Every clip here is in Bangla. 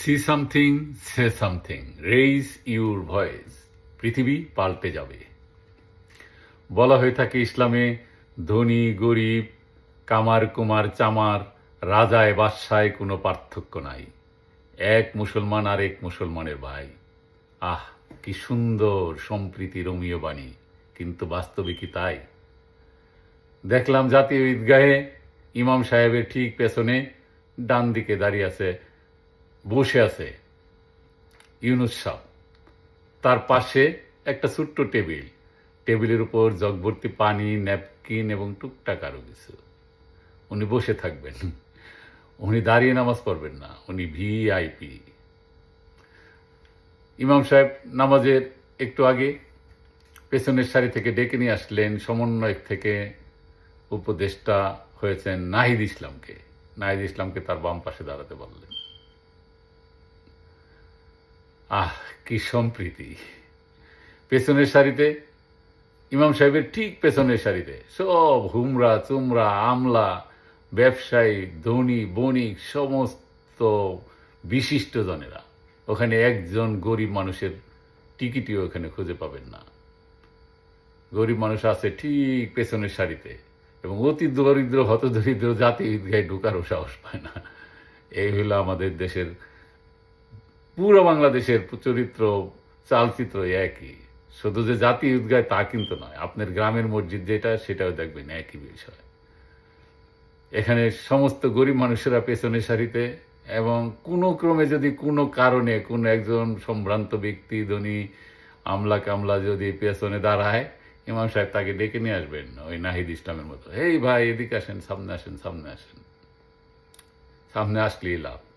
See something say something raise your voice পৃথিবী পাল্টে যাবে। বলা হয়ে থাকে ইসলামে, ধনী, গরিব, কামার, কুমার, চামার, রাজায়, বাদশায় কোনো পার্থক্য নাই। এক মুসলমান আর এক মুসলমানের ভাই। আহ, কি সুন্দর সম্প্রীতি রমীয় বাণী, কিন্তু বাস্তবে কি তাই? দেখলাম জাতীয় ঈদগাহে ইমাম সাহেবের ঠিক পেছনে ডান দিকে দাঁড়িয়ে আছে বসে আছে, ইউনুস সাহ তার পাশে একটা ছোট্ট টেবিল। টেবিলের উপর জগভর্তি পানি, ন্যাপকিন এবং টুকটাক আরও কিছু। উনি বসে থাকবেন। উনি দাঁড়িয়ে নামাজ পড়বেন না, উনি ভিআইপি। ইমাম সাহেব নামাজের একটু আগে পেছনের সারি থেকে ডেকে নিয়ে আসলেন সমন্বয়ক থেকে উপদেষ্টা হয়েছেন নাহিদ ইসলামকে। নাহিদ ইসলামকে তার বাম পাশে দাঁড়াতে বললেন। আহ, কি সম্প্রীতি। পেছনের সারিতে, ইমাম সাহেবের ঠিক পেছনের সারিতে, সব হুমরা, চুমরা, আমলা, ব্যবসায়ী, ধনী, বণিক, সমস্ত বিশিষ্ট জনেরা ওখানে একজন গরিব মানুষের টিকিটিও ওখানে খুঁজে পাবেন না। গরিব মানুষ আছে ঠিক পেছনের সারিতে এবং অতি দরিদ্র, হতদরিদ্র জাতি ঈদগায় ঢুকারও সাহস পায় না। এই হলো আমাদের দেশের পুরো বাংলাদেশের চরিত্র, চালচিত্র একই। শুধু যে জাতি ঈদগায় তা কিন্তু নয়, আপনার গ্রামের মসজিদ যেটা, সেটাও দেখবেন একই বিষয়। এখানে সমস্ত গরিব মানুষেরা পেছনের সারিতে এবং কোনো ক্রমে যদি কোনো কারণে কোনো একজন সম্ভ্রান্ত ব্যক্তি, ধনী, আমলা কামলা যদি পেছনে দাঁড়ায়, ইমাম সাহেব তাকে ডেকে নিয়ে আসবেন, ওই নাহিদ ইসলামের মতো। এই ভাই, এদিকে আসেন, সামনে আসেন সামনে আসেন। সামনে আসলেই লাভ।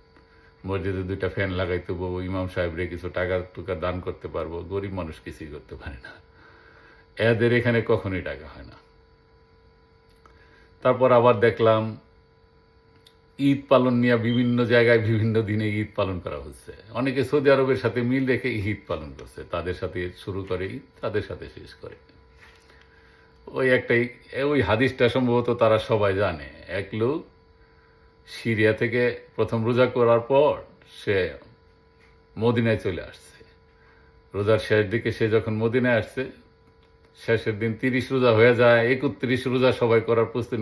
মসজিদে দুইটা ফ্যান লাগাইতে বলব ইমাম সাহেবরে কিছু টাকা টুকা দান করতে পারব, গরিব মানুষ কিছুই করতে পারে না। এদের এখানে কখনোই টাকা হয় না। তারপর আবার দেখলাম, ঈদ পালন নিয়ে বিভিন্ন জায়গায় বিভিন্ন দিনে ঈদ পালন করা হচ্ছে। অনেকে সৌদি আরবের সাথে মিল রেখে ঈদ পালন করছে। তাদের সাথে শুরু করে ঈদ, তাদের সাথে শেষ করে। ওই একটাই, ওই হাদিসটা সম্ভবত তারা সবাই জানে। এক লোক সিরিয়া থেকে প্রথম রোজা করার পর সে মদিনায় চলে আসছে। রোজার শেষ দিকে সে যখন মদিনায় আসছে, শেষের দিন তিরিশ রোজা হয়ে যায়। একত্রিশ রোজা সবাই করার প্রস্তুতি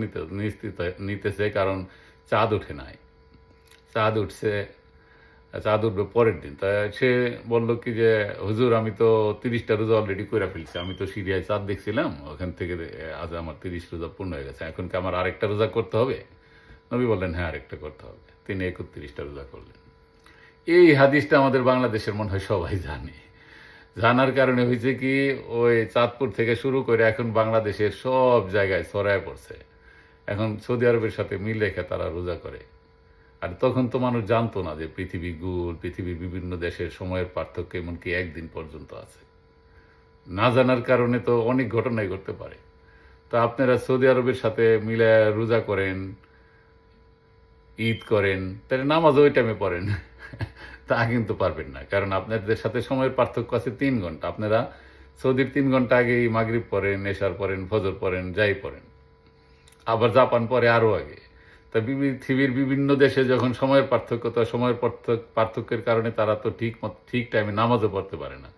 নিতেছে, কারণ চাঁদ ওঠে নাই। চাঁদ উঠছে, চাঁদ উঠবে পরের দিন। তা সে বলল কি যে, হুজুর, আমি তো তিরিশটা রোজা অলরেডি করে ফেলছি। আমি তো সিরিয়ায় চাঁদ দেখছিলাম। ওখান থেকে, আজ আমার তিরিশ রোজা পূর্ণ হয়ে গেছে। এখন কি আমার আরেকটা রোজা করতে হবে? নবী বললেন হ্যাঁ আরেকটা করতে হবে। তিনি একত্রিশটা রোজা করলেন। এই হাদিসটা আমাদের বাংলাদেশের মনে হয় সবাই জানে। জানার কারণে হয়েছে কি, ওই চাঁদপুর থেকে শুরু করে এখন বাংলাদেশের সব জায়গায় ছড়ায় পড়ছে। এখন সৌদি আরবের সাথে মিল রেখে তারা রোজা করে। আর তখন তো মানুষ জানতো না যে পৃথিবী গুল, পৃথিবীর বিভিন্ন দেশের সময়ের পার্থক্য এমনকি একদিন পর্যন্ত আছে। না জানার কারণে তো অনেক ঘটনাই ঘটতে পারে। তা আপনারা সৌদি আরবের সাথে মিলে রোজা করেন ঈদ করেন, তাহলে নামাজ ওই টাইমে পড়েন। তা কিন্তু পারবেন না, কারণ আপনাদের সাথে সময়ের পার্থক্য আছে তিন ঘণ্টা। আপনারা সৌদির তিন ঘণ্টা আগেই মাগরিব পড়েন নেশার পড়েন, ফজর পড়েন, যাই পড়েন। আবার জাপান পরে আরও আগে। তা পৃথিবীর বিভিন্ন দেশে যখন সময়ের পার্থক্য, তো সময়ের পার্থক- পার্থক্যের কারণে তারা তো ঠিক ঠিক টাইমে নামাজও পড়তে পারে না।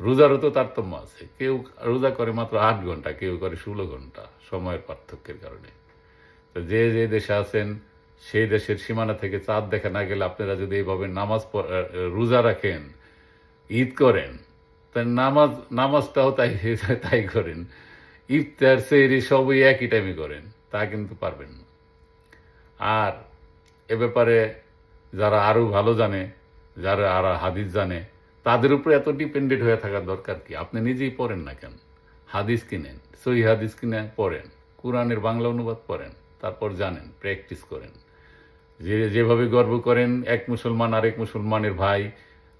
রোজারও তো তারতম্য আছে। কেউ রোজা করে মাত্র আট ঘণ্টা, কেউ করে ষোলো ঘণ্টা সময়ের পার্থক্যের কারণে। তো যে যে দেশে আছেন সেই দেশের সীমানা থেকে চাঁদ দেখা না গেলে আপনারা যদি এইভাবে নামাজ রোজা রাখেন, ঈদ করেন তাই নামাজ, নামাজটাও তাই তাই করেন। ইফতার সেরি সবই একই টাইমে করেন, তা কিন্তু পারবেন না। আর এ ব্যাপারে যারা আরও ভালো জানে, যারা আর হাদিস জানে, তাদের উপরে এত ডিপেন্ডেন্ট হয়ে থাকার দরকার কি? আপনি নিজেই পড়েন না কেন? হাদিস কিনেন, সহি হাদিস কিনে পড়েন, কোরআনের বাংলা অনুবাদ পড়েন, তারপর জানেন প্র্যাকটিস করেন। যে, যেভাবে গর্ব করেন এক মুসলমান আরেক মুসলমানের ভাই,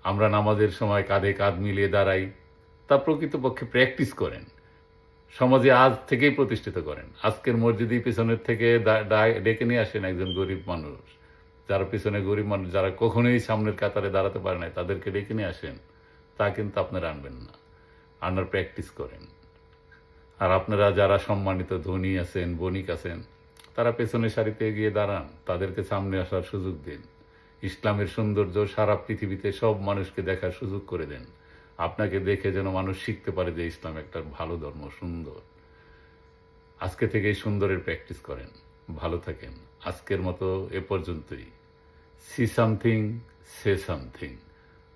আমরা নামাজের সময় কাঁধে কাঁধ মিলিয়ে দাঁড়াই, তা প্রকৃতপক্ষে প্র্যাকটিস করেন। সমাজে আজ থেকেই প্রতিষ্ঠিত করেন। আজকের মসজিদে পিছনের থেকে ডেকে নিয়ে আসেন একজন গরিব মানুষ। যারা পিছনে গরিব মানুষ, যারা কখনোই সামনের কাতারে দাঁড়াতে পারে না তাদেরকে ডেকে নিয়ে আসেন। তা কিন্তু আপনারা আনবেন না। আনার প্র্যাকটিস করেন। আর আপনারা যারা সম্মানিত ধনী আছেন, বণিক আছেন তারা পেছনের সারিতে গিয়ে দাঁড়ান, তাদেরকে সামনে আসার সুযোগ দিন। ইসলামের সৌন্দর্য সারা পৃথিবীতে সব মানুষকে দেখার সুযোগ করে দেন। আপনাকে দেখে যেন মানুষ শিখতে পারে যে ইসলাম একটা ভালো ধর্ম, সুন্দর। আজকে থেকে এই সুন্দরের প্র্যাকটিস করেন। ভালো থাকেন। আজকের মতো এ পর্যন্তই। See something, say something.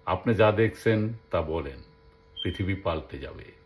আপনি যা দেখছেন তা বলেন। পৃথিবী পাল্টে যাবে।